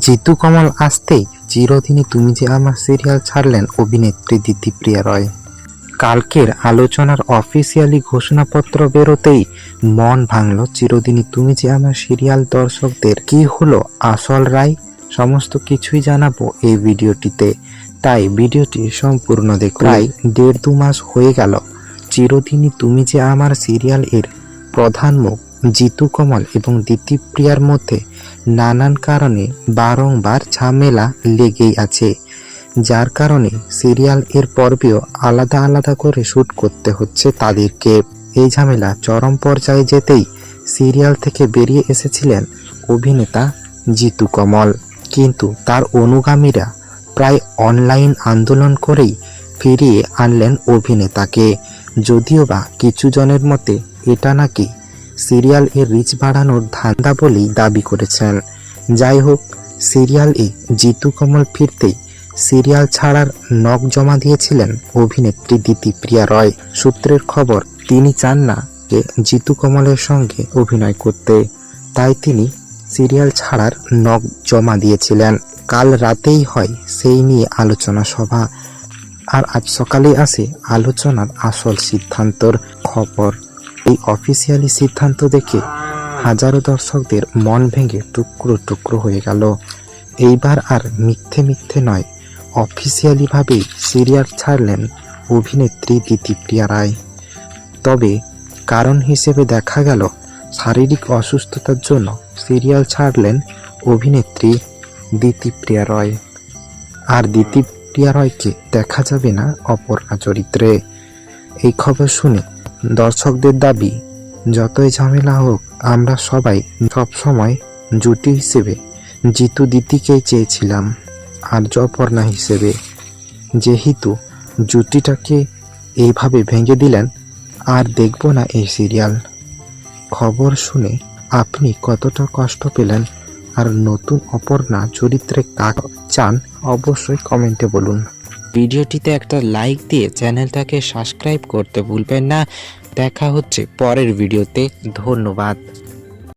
জিতু কমল আসতেই চিরদিনই তুমি যে আমার সিরিয়াল ছাড়লেন অভিনেত্রী দিতিপ্রিয়া রয়। কালকের আলোচনার অফিসিয়ালি ঘোষণাপত্র বেরোতেই মন ভাঙল চিরদিনই তুমি যে আমার সিরিয়াল দর্শকদের। কি হলো আসল রায়? সমস্ত কিছুই জানাব এই ভিডিওটিতে। তাই ভিডিওটি সম্পূর্ণ দেখুন। প্রায় দেড় দু মাস হয়ে গেল। চিরদিনই তুমি যে আমার সিরিয়াল এর প্রধান মুখ। জিতু কমল এবং দিতিপ্রিয়ার মধ্যে নানান কারণে বারংবার ঝামেলা লেগেই আছে, যার কারণে সিরিয়াল এর পর্বেও আলাদা আলাদা করে শ্যুট করতে হচ্ছে তাদেরকে। এই ঝামেলা চরম পর্যায়ে যেতেই সিরিয়াল থেকে বেরিয়ে এসেছিলেন অভিনেতা জিতু কমল। কিন্তু তার অনুগামীরা প্রায় অনলাইন আন্দোলন করেই ফিরিয়ে আনলেন অভিনেতাকে। যদিও বা কিছু জনের মতে এটা নাকি সিরিয়াল এর রিচ বাড়ানোর ধান্দা বলেই দাবি করেছেন। যাই হোক, সিরিয়াল এ জিতু কমল ফিরতেই সিরিয়াল ছাড়ার নখ জমা দিয়েছিলেন অভিনেত্রী দিতিপ্রিয়া রয়। সূত্রের খবর, তিনি চান না যে জিতু কমলের সঙ্গে অভিনয় করতে। তাই তিনি সিরিয়াল ছাড়ার নখ জমা দিয়েছিলেন। কাল রাতেই হয় সেই নিয়ে আলোচনা সভা। আর আজ সকালে আসে আলোচনার আসল সিদ্ধান্তর খবর। এই অফিসিয়ালি সিদ্ধান্ত দেখে হাজারো দর্শকদের মন ভেঙে টুকরো টুকরো হয়ে গেল। এইবার আর মিথ্যে মিথ্যে নয়, অফিসিয়ালিভাবেই সিরিয়াল ছাড়লেন অভিনেত্রী দিতিপ্রিয়া রায়। তবে কারণ হিসেবে দেখা গেল, শারীরিক অসুস্থতার জন্য সিরিয়াল ছাড়লেন অভিনেত্রী দিতিপ্রিয়া রয়। আর দিতিপ্রিয়া রয়কে দেখা যাবে না অপর্ণা চরিত্রে। এই খবর শুনে দর্শকদের দাবি, যতই ঝামেলা হোক, আমরা সবাই সবসময় জুটি হিসেবে জিতু দিতিকেই চেয়েছিলাম, আর অপর্ণা হিসেবে। যেহেতু জুটিটাকে এইভাবে ভেঙে দিলেন, আর দেখব না এই সিরিয়াল। খবর শুনে আপনি কতটা কষ্ট পেলেন, আর নতুন অপর্ণা চরিত্রে কাক চান, অবশ্যই কমেন্টে বলুন। ভিডিওটিতে একটা লাইক দিয়ে চ্যানেলটাকে সাবস্ক্রাইব করতে ভুলবেন না। দেখা হচ্ছে পরের ভিডিওতে। ধন্যবাদ।